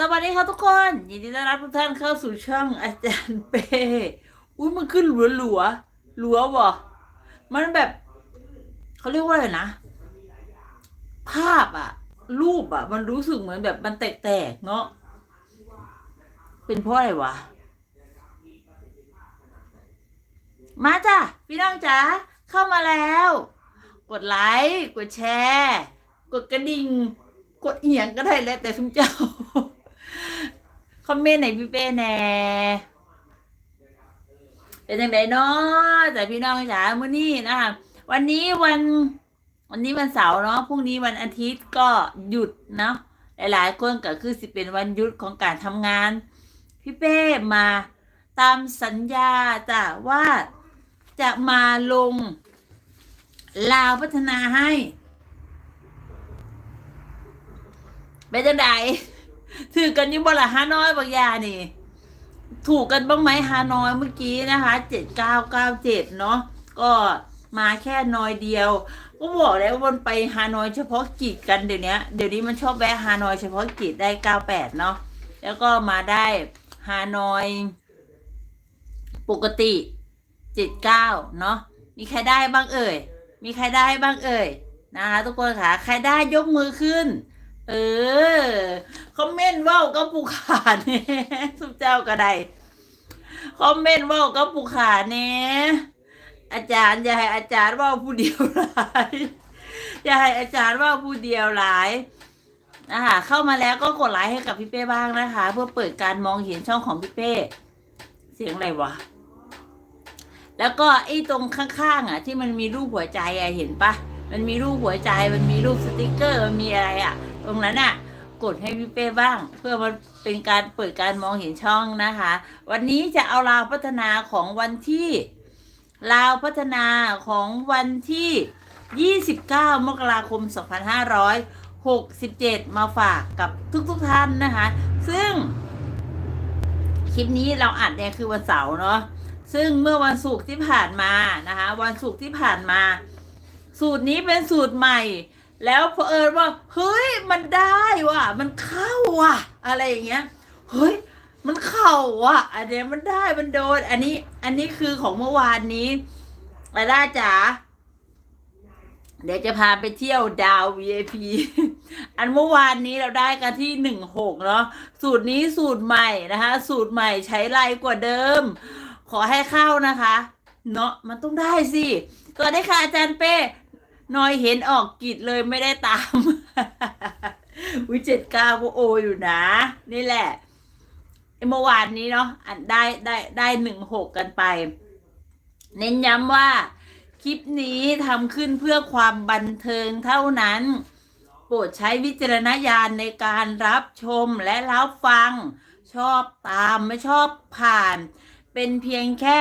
สวัสดีค่ะทุกคน ยินดีต้อนรับทุกท่านเข้าสู่ช่องอาจารย์เป้อุ้ยมันขึ้นหลัวหลัวหลัวๆบ่มันแบบเขาเรียกว่าอะไรนะ ภาพอะรูปอะมันรู้สึกเหมือนแบบมันแตกๆเนาะเป็นเพราะอะไรวะ มาจ้ะพี่น้องจ๋าเข้ามาแล้ว กดไลค์กดแชร์ กดกระดิ่งกดเอียงก็ได้แล้วแต่ทุกเจ้า คอมเมนต์ไหนพี่เป้แน่เป็นยังไงเนาะแต่พี่น้องจ๋ามื้อนี้นะคะวันนี้วันวันนี้วันเสาร์เนาะพรุ่งนี้วันอาทิตย์ก็หยุดเนาะหลายๆคนก็คือสิเป็นวันหยุดของการทำงาน พี่เป้มาตามสัญญาจ้ะว่าจะมาลงลาวพัฒนาให้เป็นจังได ถือกันยิ่บ่ละฮานอยบางยานี่ ถูกกันบ้างไหมฮานอยเมื่อกี้นะคะเจ็ดเก้าเก้าเจ็ดเนาะก็มาแค่น้อยเดียว ก็บอกแล้ววันไปฮานอยเฉพาะกิจกันเดี๋ยวนี้เดี๋ยวนี้มันชอบแวะฮานอยเฉพาะกิจได้เก้าแปดเนาะแล้วก็มาได้ฮานอย ปกติเจ็ดเก้าเนาะมีใครได้บ้างเอ่ย มีใครได้บ้างเอ่ยนะคะทุกคนค่ะ ใครได้ยกมือขึ้น เออ คอมเมนต์ว่าก็ปูขาเนี่ยสุเจ้าก็ได้คอมเมนต์ว่าก็ปูขาเนี่ยอาจารย์อย่าให้อาจารย์ว่าผู้เดียวหลายอย่าให้อาจารย์ว่าผู้เดียวหลายนะคะเข้ามาแล้วก็กดไลค์ให้กับพี่เป้บ้างนะคะ เพื่อเปิดการมองเห็นช่องของพี่เป้เสียงอะไรวะแล้วก็ไอ้ตรงข้างๆอะ ที่มันมีรูปหัวใจอะเห็นปะ มันมีรูปหัวใจ มันมีรูปสติกเกอร์ มันมีอะไรอะ ตรงนั้นอะ กดให้พี่เป้บ้าง เพื่อมันเป็นการเปิดการมองเห็นช่องนะคะ วันนี้จะเอาราวพัฒนาของวันที่ราวพัฒนาของวันที่ 29 มกราคม 2567 มาฝากกับทุกๆทท่านนะคะ ซึ่ง คลิปนี้เราอัดเนี่ยคือวันเสาร์เนาะ ซึ่งเมื่อวันศุกร์ที่ผ่านมานะคะ วันศุกร์ที่ผ่านมา สูตรนี้เป็นสูตรใหม่ แล้วเผอิญว่าเฮ้ยมันได้ว่ะ มันเข้าว่ะ อะไรอย่างเงี้ยเฮ้ยมันเข้าว่ะ อันเนี้ยมันได้มันโดน อันนี้ อันนี้คือของเมื่อวานนี้อาด้าจ๋าเดี๋ยวจะพาไปเที่ยวดาว VIP อันเมื่อวานนี้เราได้กันที่หนึ่งหกเนาะสูตรนี้สูตรใหม่นะคะ สูตรใหม่ใช้ไรกว่าเดิม ขอให้เข้านะคะ เนาะมันต้องได้สิสวัสดีค่ะอาจารย์เป้ นอยเห็นออกกิจเลยไม่ได้ตาม วิเจ็ดก้าก็โออยู่นะ นี่แหละเมื่อวานนี้เนาะอันได้ได้ได้หนึ่งหกกันไป เน้นย้ำว่าคลิปนี้ทำขึ้นเพื่อความบันเทิงเท่านั้น โปรดใช้วิจารณญาณในการรับชมและรับฟัง ชอบตามไม่ชอบผ่าน เป็นเพียงแค่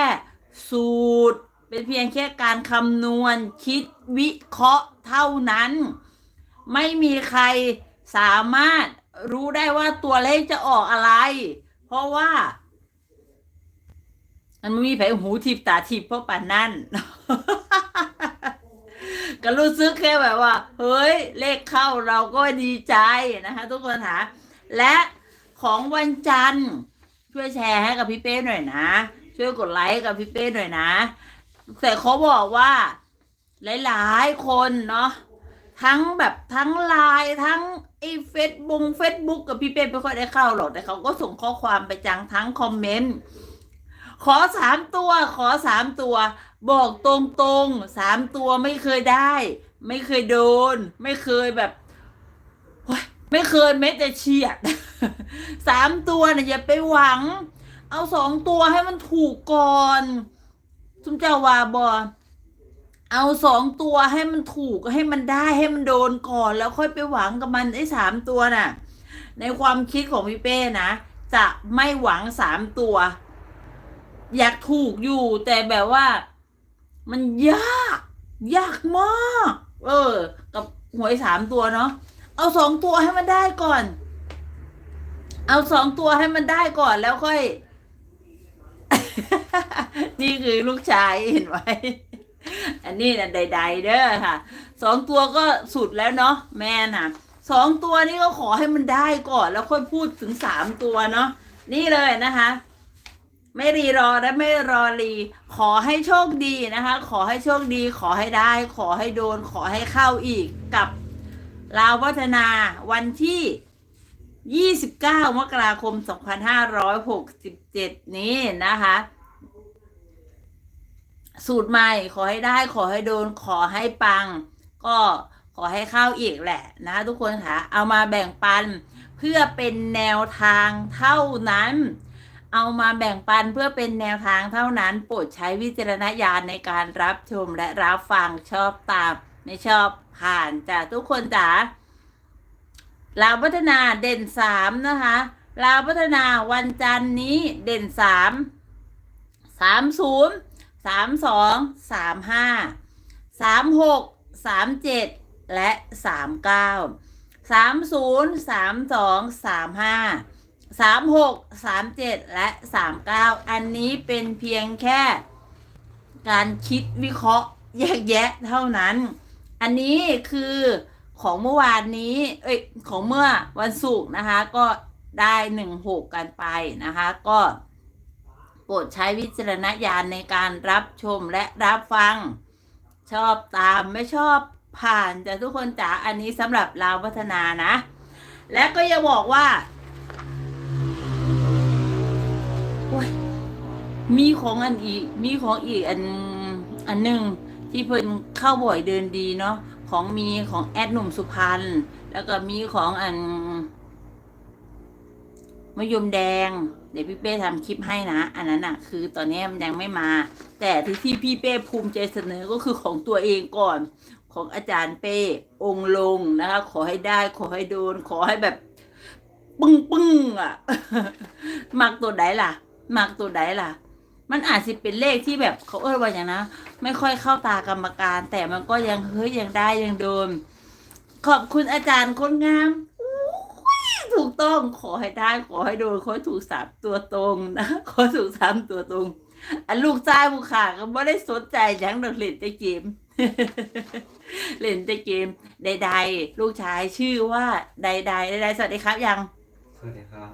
สูตร เป็นเพียงแค่การคำนวณคิด วิเคราะห์เท่านั้น ไม่มีใครสามารถรู้ได้ว่าตัวเลขจะออกอะไร เพราะว่า มันไม่มีไผลหูทิพตาทิพเพราะป่านนั่นก็รู้สึกแค่แบบว่า เฮ้ย เลขเข้าเราก็ดีใจนะคะ ทุกคนค่ะและของวันจันทร์ช่วยแชร์ให้กับพี่เป้หน่อยนะ ช่วยกดไลค์กับพี่เป้หน่อยนะ แต่เขาบอกว่า หลายๆ คนเนาะทั้งแบบทั้งไลน์ทั้งไอ้เฟซบุ๊กเฟซบุ๊กกับพี่เป้ไม่ค่อยได้เข้าหรอกแต่เขาก็ส่งข้อความไปจังทั้งคอมเมนต์ขอสามตัว ขอสามตัว บอกตรงๆสามตัวไม่เคยได้ ไม่เคยโดน ไม่เคยแบบไม่เคยแม้แต่เฉียดสามตัวเนี่ยอย่าไปหวัง เอาสองตัวให้มันถูกก่อนทุมเจ้าวาบอ เอาสองตัวให้มันถูกให้มันได้ให้มันโดนก่อน แล้วค่อยไปหวังกับมันไอ้สามตัวน่ะ ในความคิดของพี่เป้นะ จะไม่หวังสามตัว อยากถูกอยู่ แต่แบบว่า มันยาก ยากมาก เออ กับหวยสามตัวเนาะเอาสองตัวให้มันได้ก่อน เอาสองตัวให้มันได้ก่อนแล้วค่อย นี่คือลูกชายเห็นไหม อันนี้นะใดๆเด้อค่ะสองตัวก็สุดแล้วเนาะแม่น่ะสองตัวนี้ก็ขอให้มันได้ก่อนแล้วค่อยพูดถึงสามตัวเนาะนี่เลยนะคะ ไม่รีรอและไม่รอรี ขอให้โชคดีนะคะ ขอให้โชคดี ขอให้ได้ ขอให้โดน ขอให้เข้าอีกกับลาวพัฒนาวันที่ 29 มกราคม 2567 นี้นะคะ สูตรใหม่ขอให้ได้ขอให้โดนขอให้ปัง ก็ขอให้เข้าอีกแหละนะทุกคนค่ะ เอามาแบ่งปันเพื่อเป็นแนวทางเท่านั้น เอามาแบ่งปันเพื่อเป็นแนวทางเท่านั้น โปรดใช้วิจารณญาณในการรับชมและรับฟังชอบตาม ไม่ชอบผ่านจ้ะทุกคนจ๋าลาวพัฒนาเด่นสามนะคะลาวพัฒนาวันจันนี้เด่นสามสามศูนย์ สามสองสามห้าสามหกสามเจ็ดและสามเก้าสามศูนย์สามสองสามห้าสามหกสามเจ็ดและสามเก้าอันนี้เป็นเพียงแค่ การคิดวิเคราะห์แยกแยะเท่านั้น อันนี้คือของเมื่อวานนี้ เอ้ย ของเมื่อวันศุกร์นะคะ ก็ได้หนึ่งหกกันไปนะคะ ก็ โปรดใช้วิจารณญาณในการรับชมและรับฟัง ชอบตามไม่ชอบผ่านแต่ทุกคนจ๋าอันนี้สำหรับเราพัฒนานะ และก็อย่าบอกว่ามีของอันอีก มีของอีกอันอันหนึ่งที่เพิ่นเข้าบ่อยเดินดีเนาะของมีของแอดหนุ่มสุพรรณแล้วก็มีของอันมะยมแดง ดี๋ยวพี่เป้ทำคลิปให้นะ อันนั้นอะคือตอนนี้มันยังไม่มา แต่ที่ที่พี่เป้ภูมิใจเสนอก็คือของตัวเองก่อน ของอาจารย์เป้องลงนะคะ ขอให้ได้ขอให้โดน ขอให้แบบปึ้งปึ้งอะมักตัวไหนล่ะมักตัวไหนล่ะ มันอาจจะเป็นเลขที่แบบเขาเอ่ยว่าอย่างนะไม่ค่อยเข้าตากรรมการ แต่มันก็ยังเฮ้ยยังได้ยังโดน ขอบคุณอาจารย์คนงาม ต้องขอให้ได้ขอให้โดนขอให้ถูกสามตัวตรงนะขอถูกสามตัวตรง อันลูกชายผู้ขาก็ไม่ได้สนใจหยังดอกเล่นแต่เกมเล่นแต่เกมใดๆลูกชายชื่อว่าใดๆใดๆสวัสดีครับยังสวัสดีครับ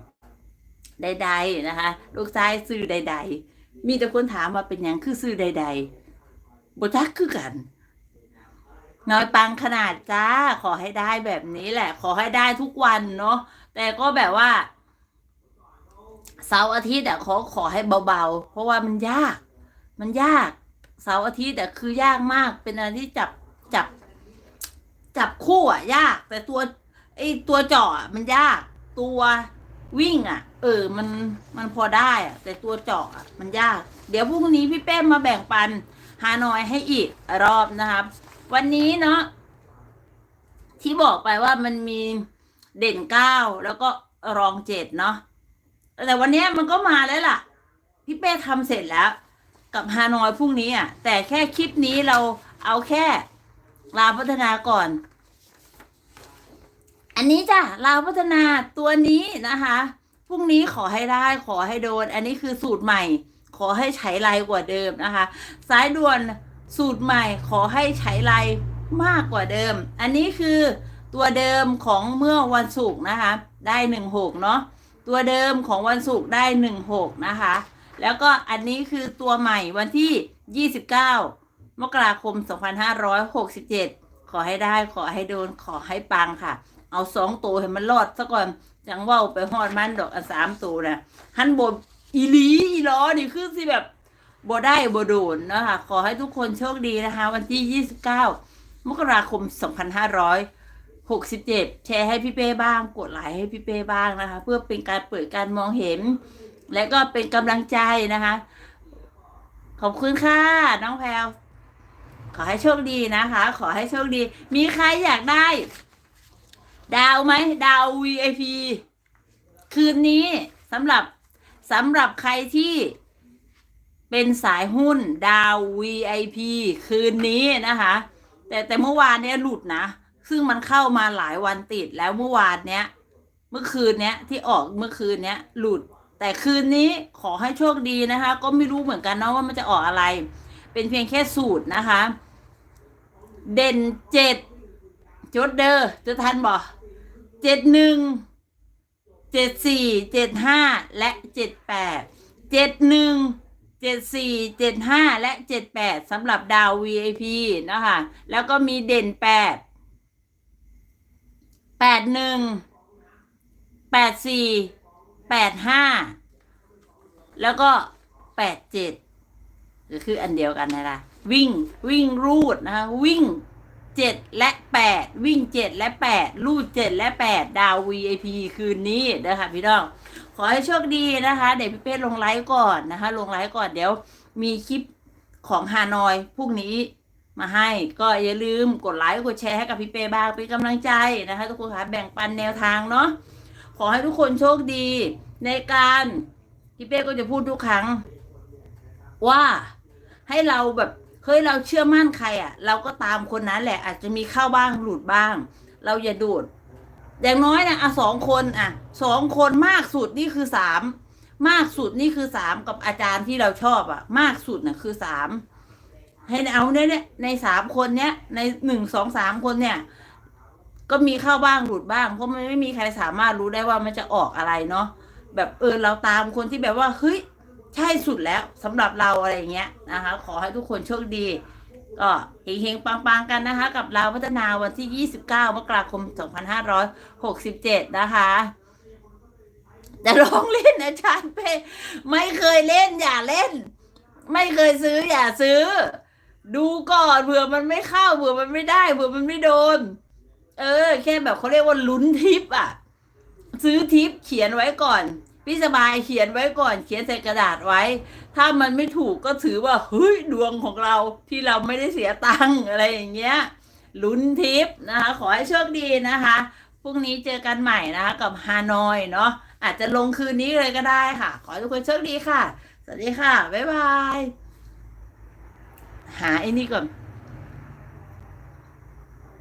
ใดๆนะคะ ลูกชายซื้อใด ๆ มีแต่คนถามว่าเป็นหยังคือซื้อใดๆบจักคือกันน้อยปังขนาดจ้า ขอให้ได้แบบนี้แหละ ขอให้ได้ทุกวันเนาะ แต่ก็แบบว่าเสาร์อาทิตย์อะขอขอให้เบาๆ เพราะว่ามันยาก มันยากเสาร์อาทิตย์อะคือยากมาก เป็นอะไรที่จับจับ จับคู่อะยาก แต่ตัวไอตัวเจาะอมันยาก ตัววิ่งอะเออ มันมันพอได้อะแต่ตัวเจาะอะมันยาก เดี๋ยวพรุ่งนี้พี่เป้มมาแบ่งปันฮานอยให้อีกรอบนะครับ วันนี้เนาะที่บอกไปว่ามันมี เด่นเก้าแล้วก็รองเจ็ดเนาะแต่วันนี้มันก็มาแล้วล่ะ พี่เป้ทำเสร็จแล้ว กับฮานอยพรุ่งนี้อะ แต่แค่คลิปนี้เราเอาแค่ลาวพัฒนาก่อน อันนี้จ้ะลาวพัฒนาตัวนี้นะคะพรุ่งนี้ขอให้ได้ขอให้โดน อันนี้คือสูตรใหม่ ขอให้ใช้ไรกว่าเดิมนะคะสายด่วนสูตรใหม่ ขอให้ใช้ไรมากกว่าเดิม อันนี้คือ ตัวเดิมของเมื่อวันศุกร์นะคะ ได้หนึ่งหกเนาะตัวเดิมของวันศุกร์ได้หนึ่งหกนะคะ แล้วก็อันนี้คือตัวใหม่วันที่ยี่สิบเก้ามกราคมสองพันห้าร้อยหกสิบเจ็ดขอให้ได้ขอให้โดนขอให้ปังค่ะ เอาสองตัวให้มันรอดซะก่อนจังว่าไปฮอดมันดอกอันสามตัวนะฮันบดอีลีอีล้อนี่คือสิแบบบได้บโดนนะคะขอให้ทุกคนโชคดีนะคะ วันที่ยี่สิบเก้ามกราคมส องพันห้าร้อยหกสิบเจ็ดแชร์ให้พี่เป้บ้าง กดไลค์ให้พี่เป้บ้างนะคะ เพื่อเป็นการเปิดการมองเห็น และก็เป็นกำลังใจนะคะ ขอบคุณค่ะ น้องแพลวขอให้โชคดีนะคะ ขอให้โชคดี มีใครอยากได้ ดาวไหมดาว VIP คืนนี้สำหรับสำหรับใครที่เป็นสายหุ้นดาว VIP คืนนี้นะคะ แต่แต่เมื่อวานเนี้ยหลุดนะ ซึ่งมันเข้ามาหลายวันติดแล้วเมื่อวานเนี้ย เมื่อคืนเนี้ยที่ออกเมื่อคืนเนี้ยหลุด แต่คืนนี้ขอให้โชคดีนะคะ ก็ไม่รู้เหมือนกันเนาะว่ามันจะออกอะไร เป็นเพียงแค่สูตรนะคะ เด่นเจ็ดจดเดอร์จะทันบ่เจ็ดหนึ่งเจ็ดสี่เจ็ดห้าและเจ็ดแปดเจ็ดหนึ่งเจ็ดสี่เจ็ดห้าและเจ็ดแปดสำหรับดาว VIP นะคะ แล้วก็มีเด่นแปด แปดหนึ่งแปดสี่แปดห้าแล้วก็แปดเจ็ดก็คืออันเดียวกันนะคะวิ่งวิ่งรูดนะคะวิ่งเจ็ดและแปดวิ่งเจ็ดและแปดรูดเจ็ดและแปดดาว VIP คืนนี้นะคะพี่น้องขอให้โชคดีนะคะ เดี๋ยวพี่เป้ลงไลฟ์ก่อนนะคะ ลงไลฟ์ก่อนเดี๋ยวมีคลิปของฮานอยพรุ่งนี้ มาให้ ก็อย่าลืมกดไลค์กดแชร์ให้กับพี่เป้บ้างเป็นกำลังใจนะคะทุกคนคะแบ่งปันแนวทางเนาะขอให้ทุกคนโชคดีในการพี่เป้ก็จะพูดทุกครั้ง ว่าให้เราแบบเฮ้ยเราเชื่อมั่นใครอะ่ะ เราก็ตามคนนั้นแหละ อาจจะมีเข้าบ้างหลุดบ้าง เราอย่าดูด อย่างน้อยนะอะสองคนอะสองคนมากสุดนี่คือสามมากสุดนี่คือสามกับอาจารย์ที่เราชอบอะ มากสุดน่ะคือสาม ให้เอาเนี่ยเนี่ยในสามคนเนี้ยในหนึ่งสองสามคนเนี่ย ก็มีเข้าบ้างหลุดบ้าง เพราะมันไม่มีใครสามารถรู้ได้ว่ามันจะออกอะไรเนาะแบบเออเราตามคนที่แบบว่าเฮ้ยใช่สุดแล้วสำหรับเราอะไรอย่างเงี้ยนะคะ ขอให้ทุกคนโชคดี ก็เฮงๆปังๆกันนะคะ กับเราพัฒนาวันที่ 29มกราคม 2567 นะคะจะลองเล่นอาจารย์เป้ไม่เคยเล่นอย่าเล่น ไม่เคยซื้ออย่าซื้อ ดูก่อนเผื่อมันไม่เข้าเผื่อมันไม่ได้เผื่อมันไม่โดน เออ แค่แบบเขาเรียกว่าลุ้นทิปอะ ซื้อทิปเขียนไว้ก่อน พี่สบายเขียนไว้ก่อน เขียนใส่กระดาษไว้ ถ้ามันไม่ถูกก็ถือว่าเฮ้ยดวงของเราที่เราไม่ได้เสียตังค์อะไรอย่างเงี้ยลุ้นทิปนะคะ ขอให้โชคดีนะคะพรุ่งนี้เจอกันใหม่นะคะกับฮานอยเนาะอาจจะลงคืนนี้เลยก็ได้ค่ะ ขอให้ทุกคนโชคดีค่ะ สวัสดีค่ะ บ๊ายบาย หาไอ้นี่ก่อน